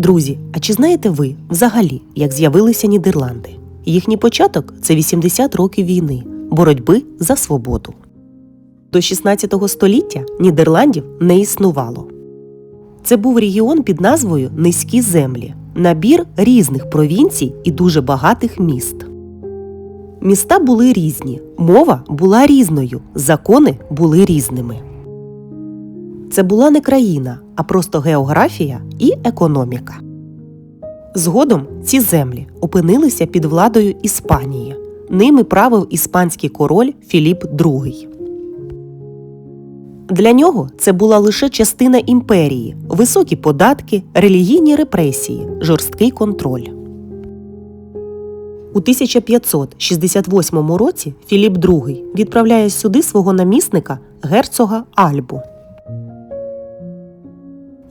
Друзі, а чи знаєте ви взагалі, як з'явилися Нідерланди? Їхній початок це 80 років війни, боротьби за свободу. До 16 століття Нідерландів не існувало. Це був регіон під назвою Низькі землі, набір різних провінцій і дуже багатих міст. Міста були різні, мова була різною, закони були різними. Це була не країна, а просто географія і економіка. Згодом ці землі опинилися під владою Іспанії. Ними правив іспанський король Філіп II. Для нього це була лише частина імперії, високі податки, релігійні репресії, жорсткий контроль. У 1568 році Філіп II відправляє сюди свого намісника герцога Альбу.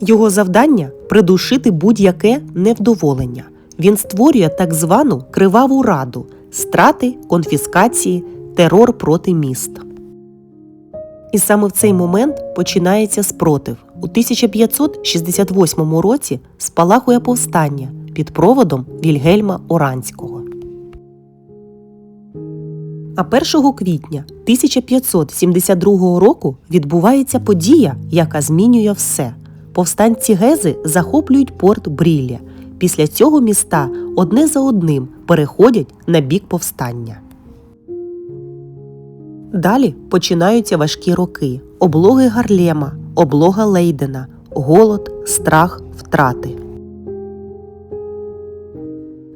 Його завдання придушити будь-яке невдоволення. Він створює так звану криваву раду страти, конфіскації, терор проти міст. І саме в цей момент починається спротив. У 1568 році спалахує повстання під проводом Вільгельма Оранського. А 1 квітня 1572 року відбувається подія, яка змінює все. Повстанці Гези захоплюють порт Брілля. Після цього міста одне за одним переходять на бік повстання. Далі починаються важкі роки: облоги Гарлема, облога Лейдена, голод, страх, втрати.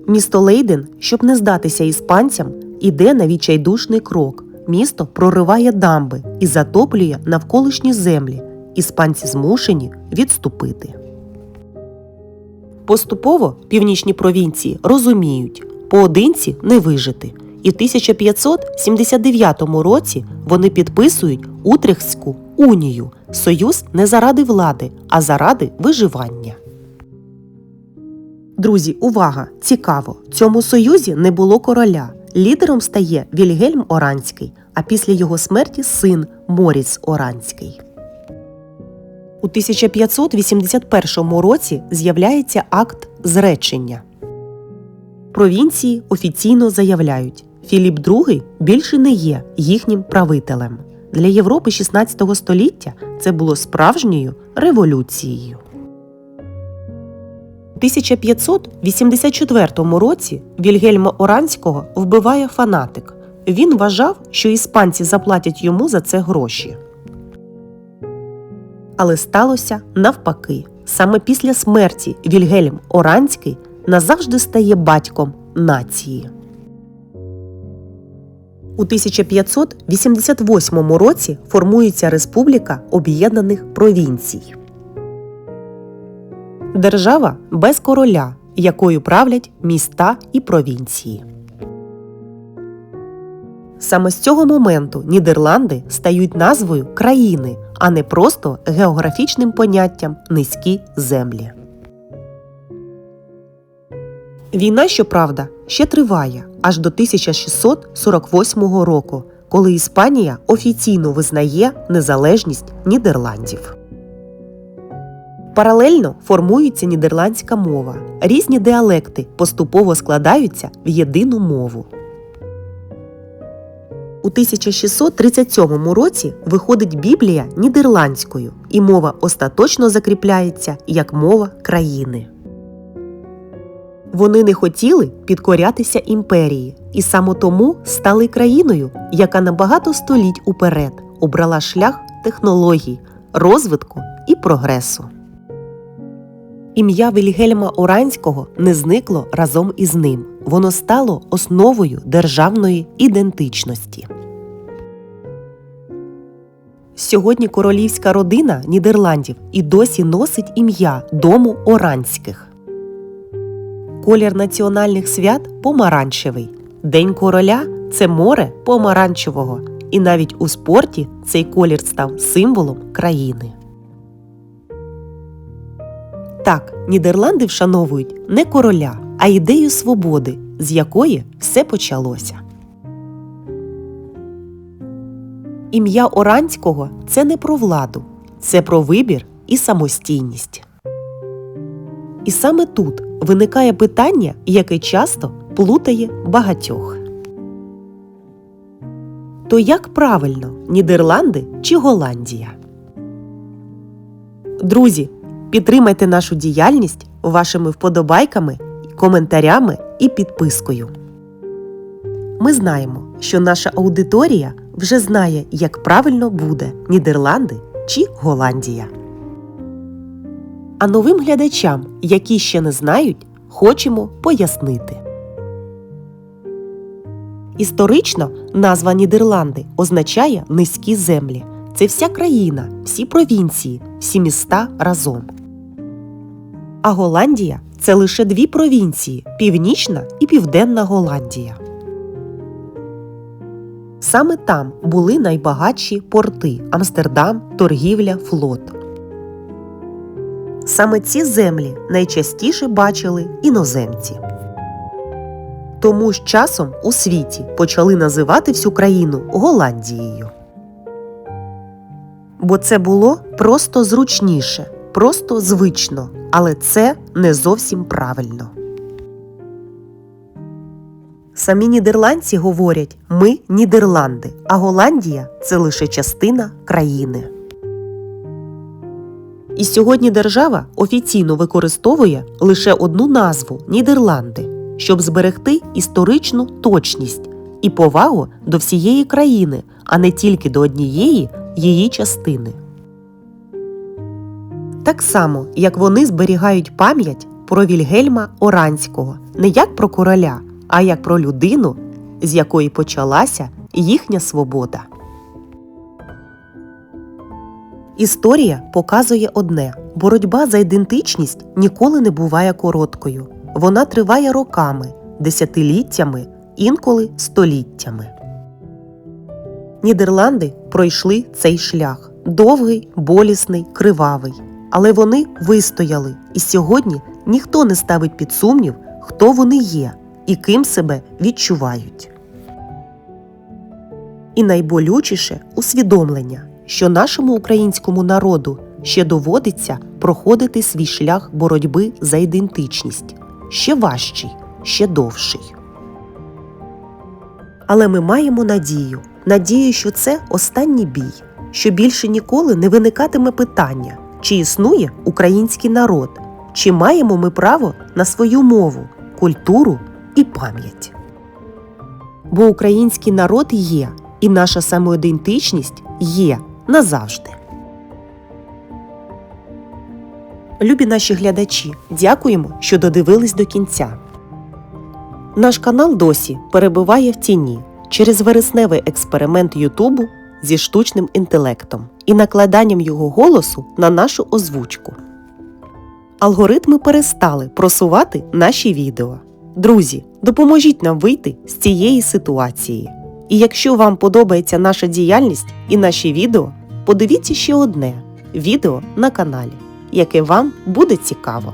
Місто Лейден, щоб не здатися іспанцям, іде на відчайдушний крок. Місто прориває дамби і затоплює навколишні землі. Іспанці змушені відступити. Поступово північні провінції розуміють, поодинці не вижити. І в 1579 році вони підписують Утрехтську унію союз не заради влади, а заради виживання. Друзі, увага! Цікаво! Цьому союзі не було короля. Лідером стає Вільгельм Оранський, а після його смерті син Моріц Оранський. У 1581 році з'являється акт зречення. Провінції офіційно заявляють, Філіп II більше не є їхнім правителем. Для Європи 16 століття це було справжньою революцією. У 1584 році Вільгельма Оранського вбиває фанатик. Він вважав, що іспанці заплатять йому за це гроші. Але сталося навпаки. Саме після смерті Вільгельм Оранський назавжди стає батьком нації. У 1588 році формується Республіка Об'єднаних Провінцій. Держава без короля, якою правлять міста і провінції. Саме з цього моменту Нідерланди стають назвою країни, а не просто географічним поняттям низькі землі. Війна, щоправда, ще триває аж до 1648 року, коли Іспанія офіційно визнає незалежність Нідерландів. Паралельно формується нідерландська мова. Різні діалекти поступово складаються в єдину мову. У 1637 році виходить Біблія нідерландською, і мова остаточно закріпляється як мова країни. Вони не хотіли підкорятися імперії, і саме тому стали країною, яка на багато століть уперед обрала шлях технологій, розвитку і прогресу. Ім'я Вільгельма Оранського не зникло разом із ним. Воно стало основою державної ідентичності. Сьогодні королівська родина Нідерландів і досі носить ім'я Дому Оранських. Колір національних свят помаранчевий. День короля це море помаранчевого. І навіть у спорті цей колір став символом країни. Так, Нідерланди вшановують не короля, а ідею свободи, з якої все почалося. Ім'я Оранського це не про владу, це про вибір і самостійність. І саме тут виникає питання, яке часто плутає багатьох. То як правильно Нідерланди чи Голландія? Друзі, підтримайте нашу діяльність вашими вподобайками, коментарями і підпискою. Ми знаємо, що наша аудиторія вже знає, як правильно буде Нідерланди чи Голландія. А новим глядачам, які ще не знають, хочемо пояснити. Історично назва Нідерланди означає низькі землі. Це вся країна, всі провінції, всі міста разом. А Голландія це лише дві провінції Північна і Південна Голландія. Саме там були найбагатші порти Амстердам, торгівля, флот. Саме ці землі найчастіше бачили іноземці. Тому з часом у світі почали називати всю країну Голландією. Бо це було просто зручніше, просто звично, але це не зовсім правильно. Самі нідерландці говорять ми Нідерланди, а Голландія це лише частина країни. І сьогодні держава офіційно використовує лише одну назву Нідерланди, щоб зберегти історичну точність і повагу до всієї країни, а не тільки до однієї її частини. Так само, як вони зберігають пам'ять про Вільгельма Оранського не як про короля, а як про людину, з якої почалася їхня свобода. Історія показує одне: боротьба за ідентичність ніколи не буває короткою. Вона триває роками, десятиліттями, інколи століттями. Нідерланди пройшли цей шлях довгий, болісний, кривавий. Але вони вистояли, і сьогодні ніхто не ставить під сумнів, хто вони є і ким себе відчувають. І найболючіше усвідомлення, що нашому українському народу ще доводиться проходити свій шлях боротьби за ідентичність ще важчий, ще довший. Але ми маємо надію, надію, що це останній бій, що більше ніколи не виникатиме питання, чи існує український народ, чи маємо ми право на свою мову, культуру і пам'ять. Бо український народ є, і наша самоідентичність є назавжди. Любі наші глядачі, дякуємо, що додивились до кінця. Наш канал досі перебуває в тіні через вересневий експеримент Ютубу зі штучним інтелектом і накладанням його голосу на нашу озвучку. Алгоритми перестали просувати наші відео. Друзі, допоможіть нам вийти з цієї ситуації. І якщо вам подобається наша діяльність і наші відео, подивіться ще одне відео на каналі, яке вам буде цікаво.